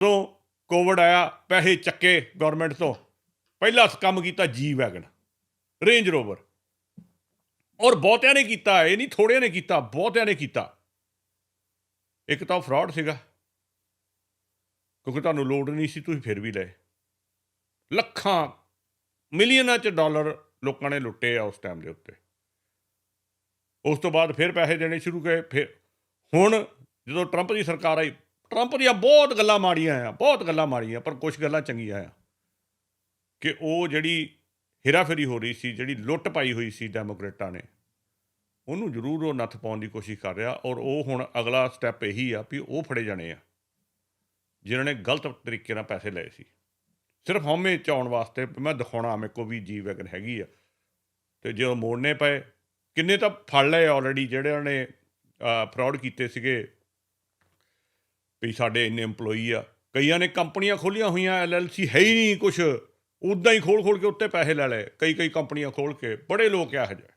ਤੋਂ ਕੋਵਿਡ ਆਇਆ, ਪੈਸੇ ਚੱਕੇ ਗਵਰਨਮੈਂਟ ਤੋਂ। ਪਹਿਲਾ ਕੰਮ ਕੀਤਾ ਜੀ ਵੈਗਨ ਰੇਂਜ ਰੋਵਰ ਔਰ ਬਹੁਤਿਆਂ ਨੇ ਕੀਤਾ, ਇਹ ਨਹੀਂ ਥੋੜਿਆਂ ਨੇ ਕੀਤਾ, ਬਹੁਤਿਆਂ ਨੇ ਕੀਤਾ। ਇੱਕ ਤਾਂ ਫਰਾਡ ਸੀਗਾ। ਕਿਉਂਕਿ ਤੁਹਾਨੂੰ ਲੋੜ ਨਹੀਂ ਸੀ, ਤੁਸੀਂ ਫਿਰ ਵੀ ਲਏ। ਲੱਖਾਂ, ਮਿਲੀਅਨਾਂ ਚ ਡਾਲਰ ਲੋਕਾਂ ਨੇ ਲੁੱਟੇ ਆ ਉਸ ਟਾਈਮ ਦੇ ਉੱਤੇ। ਉਸ ਤੋਂ ਬਾਅਦ ਫਿਰ ਪੈਸੇ ਦੇਣੇ ਸ਼ੁਰੂ ਕਰੇ, ਫਿਰ ਹੁਣ ਜਦੋਂ ਟਰੰਪ ਦੀ ਸਰਕਾਰ ਆਈ ਟਰੰਪ ਦੀਆਂ ਬਹੁਤ ਗੱਲਾਂ ਮਾੜੀਆਂ ਆ, ਬਹੁਤ ਗੱਲਾਂ ਮਾੜੀਆਂ, ਪਰ ਕੁਝ ਗੱਲਾਂ ਚੰਗੀਆਂ ਆ। ਕਿ ਉਹ ਜਿਹੜੀ ਹੇਰਾਫੇਰੀ ਹੋ ਰਹੀ ਸੀ, ਜਿਹੜੀ ਲੁੱਟ ਪਾਈ ਹੋਈ ਸੀ ਡੈਮੋਕ੍ਰੇਟਾਂ ਨੇ, ਉਹਨੂੰ ਜ਼ਰੂਰ ਉਹ ਨੱਥ ਪਾਉਣ ਦੀ ਕੋਸ਼ਿਸ਼ ਕਰ ਰਿਹਾ, ਔਰ ਉਹ ਹੁਣ ਅਗਲਾ ਸਟੈਪ ਇਹੀ ਆ ਵੀ ਉਹ ਫੜੇ ਜਾਣੇ ਆ, ਜਿਨ੍ਹਾਂ ਨੇ ਗਲਤ ਤਰੀਕੇ ਨਾਲ ਪੈਸੇ ਲਏ ਸੀ। ਸਿਰਫ ਹਉਮੈ ਚਾਉਣ ਵਾਸਤੇ, ਮੈਂ ਦਿਖਾਉਣਾ ਮੇਰੇ ਕੋ ਵੀ ਜੀ ਵੈਗਨ ਹੈਗੀ ਆ। ਤੇ ਜਦੋਂ ਮੋੜਨੇ ਪਏ, ਕਿੰਨੇ ਤਾਂ ਫੜ ਲਏ ਆਲਰੇਡੀ ਜਿਹੜੇ ਨੇ ਫਰਾਡ ਕੀਤੇ ਸੀਗੇ ਵੀ ਸਾਡੇ ਇੰਨੇ EMPLOYEE ਆ। ਕਈਆਂ ਨੇ ਕੰਪਨੀਆਂ ਖੋਲੀਆਂ ਹੋਈਆਂ ਐਲਐਲਸੀ ਹੈ ਹੀ ਨਹੀਂ ਕੁਝ ਉਦਾਂ ਹੀ ਖੋਲ ਖੋਲ ਕੇ ਉੱਤੇ ਪੈਸੇ ਲੈ ਲਏ। ਕਈ ਕਈ ਕੰਪਨੀਆਂ ਖੋਲ ਕੇ ਬੜੇ ਲੋਕ ਇਹੋ ਜਿਹੇ।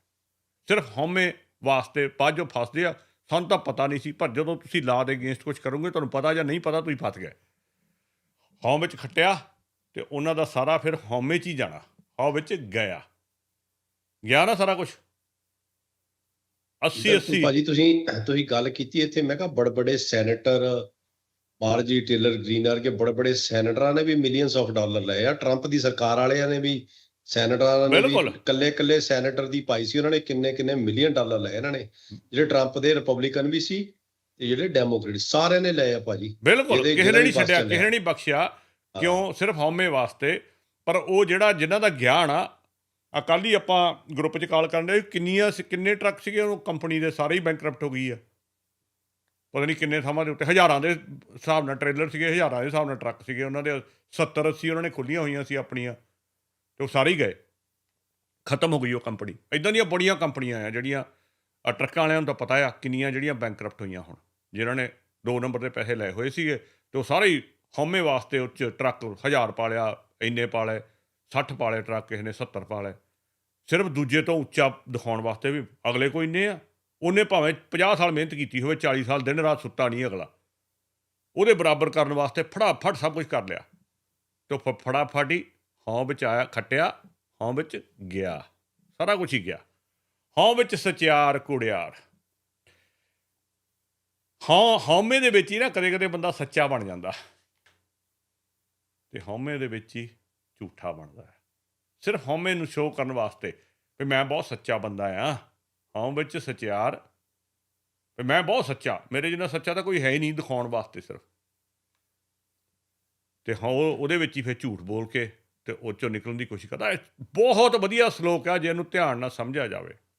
ਸਿਰਫ ਹਉਮੈ ਵਾਸਤੇ ਬਾਝੋਂ ਫਸਦੇ ਆ। ਸਾਨੂੰ ਤਾਂ ਪਤਾ ਨਹੀਂ ਸੀ ਪਰ ਜਦੋਂ ਤੁਸੀਂ ਲਾ ਦੇ ਅਗੇਂਸਟ ਕੁਝ ਕਰੋਗੇ ਤੁਹਾਨੂੰ ਪਤਾ ਜਾਂ ਨਹੀਂ ਪਤਾ ਤੁਸੀਂ ਫਸ ਗਏ। ਹਉ ਵਿੱਚ ਖੱਟਿਆ ਤੇ ਉਹਨਾਂ ਦਾ ਸਾਰਾ ਫਿਰ ਹਉਮੈ 'ਚ ਹੀ ਜਾਣਾ। ਹਉ ਵਿੱਚ ਗਿਆ। ਗਿਆ ਨਾ ਸਾਰਾ ਕੁਝ 80 ਬਿਲਕੁਲ 80 ਭਾਜੀ ਤੁਸੀਂ ਤੁਸੀਂ ਗੱਲ ਕੀਤੀ ਇੱਥੇ ਮੈਂ ਕਿਹਾ ਬੜੇ ਬੜੇ ਸੈਨੇਟਰ ਮਾਰਜੀ ਟੇਲਰ ਗ੍ਰੀਨ ਵਰਗੇ ਬੜੇ ਬੜੇ ਸੈਨੇਟਰਾਂ ਨੇ ਵੀ ਮਿਲੀਅਨਸ ਆਫ ਡਾਲਰ ਲਏ ਆ। ਟਰੰਪ ਦੀ ਸਰਕਾਰ ਵਾਲਿਆਂ ਨੇ ਵੀ ਸੈਨੇਟਰਾਂ ਨੇ। ਵੀ ਕੱਲੇ ਕੱਲੇ ਸੈਨੇਟਰ ਦੀ ਪਾਈ ਸੀ ਉਹਨਾਂ ਨੇ ਕਿੰਨੇ ਕਿੰਨੇ ਮਿਲੀਅਨ ਡਾਲਰ ਲਏ ਇਹਨਾਂ ਨੇ। ਜਿਹੜੇ ਟਰੰਪ ਦੇ ਰਿਪਬਲਿਕਨ ਵੀ ਸੀ ਤੇ ਜਿਹੜੇ ਡੈਮੋਕ੍ਰੇਟ ਸਾਰਿਆਂ ਨੇ ਲਏ ਆ ਭਾਜੀ। ਬਿਲਕੁਲ ਕਿਸੇ ਨੇ ਨਹੀਂ ਛੱਡਿਆ। ਕਿਸੇ ਨੇ ਨਹੀਂ ਬਖਸ਼ਿਆ ਕਿਉਂ? ਸਿਰਫ ਹਉਮੈ ਵਾਸਤੇ। ਪਰ ਉਹ ਜਿਹੜਾ ਜਿਨ੍ਹਾਂ ਦਾ ਗਿਆਨ ਆ ਹੀ ਆਪਾਂ ਗਰੁੱਪ 'ਚ ਕਾਲ ਕਰਨ ਦੇ ਕਿੰਨੀਆਂ ਕਿੰਨੇ ਟਰੱਕ ਸੀਗੇ ਉਹ ਕੰਪਨੀ ਦੇ ਸਾਰੇ ਹੀ ਬੈਂਕਰਪਟ ਹੋ ਗਈ ਆ। ਪਤਾ ਨਹੀਂ ਕਿੰਨੇ ਥਾਵਾਂ ਦੇ ਉੱਤੇ, ਹਜ਼ਾਰਾਂ ਦੇ ਹਿਸਾਬ ਨਾਲ ਟ੍ਰੇਲਰ ਸੀਗੇ, ਹਜ਼ਾਰਾਂ ਦੇ ਹਿਸਾਬ ਨਾਲ ਟਰੱਕ ਸੀਗੇ, ਉਹਨਾਂ ਦੇ 70 80 ਉਹਨਾਂ ਨੇ ਖੁੱਲੀਆਂ ਹੋਈਆਂ ਸੀ ਆਪਣੀਆਂ, ਤੇ ਉਹ ਸਾਰੇ ਹੀ ਗਏ। ਖਤਮ ਹੋ ਗਈ ਉਹ ਕੰਪਨੀ। ਇਦਾਂ ਦੀਆਂ ਬੜੀਆਂ ਕੰਪਨੀਆਂ ਆ ਜਿਹੜੀਆਂ ਟਰੱਕਾਂ ਵਾਲਿਆਂ ਨੂੰ ਤਾਂ ਪਤਾ ਆ ਕਿੰਨੀਆਂ ਜਿਹੜੀਆਂ ਬੈਂਕਰਪਟ ਹੋਈਆਂ ਹੁਣ, ਜਿਨ੍ਹਾਂ ਨੇ ਦੋ ਨੰਬਰ ਦੇ ਪੈਸੇ ਲਏ ਹੋਏ ਸੀਗੇ, ਤੇ ਉਹ ਸਾਰੇ ਹੀ ਹਉਮੈ ਵਾਸਤੇ ਉੱਚ ਟਰੱਕ 1000 ਪਾਲਿਆ, ਇੰਨੇ ਪਾਲੇ 60 ਪਾਲੇ ਟਰੱਕ, ਕਿਸੇ ਨੇ 70 ਪਾਲੇ। ਸਿਰਫ ਦੂਜੇ ਤੋਂ ਉੱਚਾ ਦਿਖਾਉਣ ਵਾਸਤੇ ਵੀ ਅਗਲੇ ਕੋਈ ਇੰਨੇ ਆ। ਉਹਨੇ ਭਾਵੇਂ 50 ਸਾਲ ਮਿਹਨਤ ਕੀਤੀ ਹੋਵੇ 40 ਸਾਲ ਦਿਨ ਰਾਤ ਸੁੱਤਾ ਨਹੀਂ ਅਗਲਾ। ਉਹਦੇ ਬਰਾਬਰ ਕਰਨ ਵਾਸਤੇ ਫਟਾਫਟ ਸਭ ਕੁਝ ਕਰ ਲਿਆ। ਤੇ ਫ- ਫੜਾਫੜ ਹੀ ਹੌਂ ਵਿੱਚ ਆਇਆ, ਖੱਟਿਆ, ਹੌਂ ਵਿੱਚ ਗਿਆ। ਸਾਰਾ ਕੁਝ ਹੀ ਗਿਆ। ਹੌਂ ਵਿੱਚ ਸਚਿਆਰ ਕੁੜਿਆਰ ਹਾਂ, ਹਉਮੈ ਦੇ ਵਿੱਚ ਹੀ ਨਾ ਕਦੇ ਕਦੇ ਬੰਦਾ ਸੱਚਾ ਬਣ ਜਾਂਦਾ। ਤੇ ਹਉਮੈ ਦੇ ਵਿੱਚ ਹੀ ਝੂਠਾ ਬਣਦਾ ਹੈ। ਸਿਰਫ ਹਉਮੈ ਨੂੰ ਸ਼ੋਅ ਕਰਨ ਵਾਸਤੇ ਵੀ ਮੈਂ ਬਹੁਤ ਸੱਚਾ ਬੰਦਾ ਆ ਹਉਂ ਵਿੱਚ ਸਚਿਆਰ। ਮੈਂ ਬਹੁਤ ਸੱਚਾ। ਮੇਰੇ ਜਿੰਨਾ ਸੱਚਾ ਤਾਂ ਕੋਈ ਹੈ ਹੀ ਨਹੀਂ ਦਿਖਾਉਣ ਵਾਸਤੇ ਸਿਰਫ। ਤੇ ਹਾਂ, ਉਹ- ਉਹਦੇ ਵਿੱਚ ਹੀ ਫਿਰ ਝੂਠ ਬੋਲ ਕੇ ਤੇ ਉਹ ਚੋਂ ਨਿਕਲਣ ਦੀ ਕੋਸ਼ਿਸ਼ ਕਰਦਾ। ਇਹ ਬਹੁਤ ਵਧੀਆ ਸ਼ਲੋਕ ਆ ਜੇ ਇਹਨੂੰ ਧਿਆਨ ਨਾਲ ਸਮਝਿਆ ਜਾਵੇ।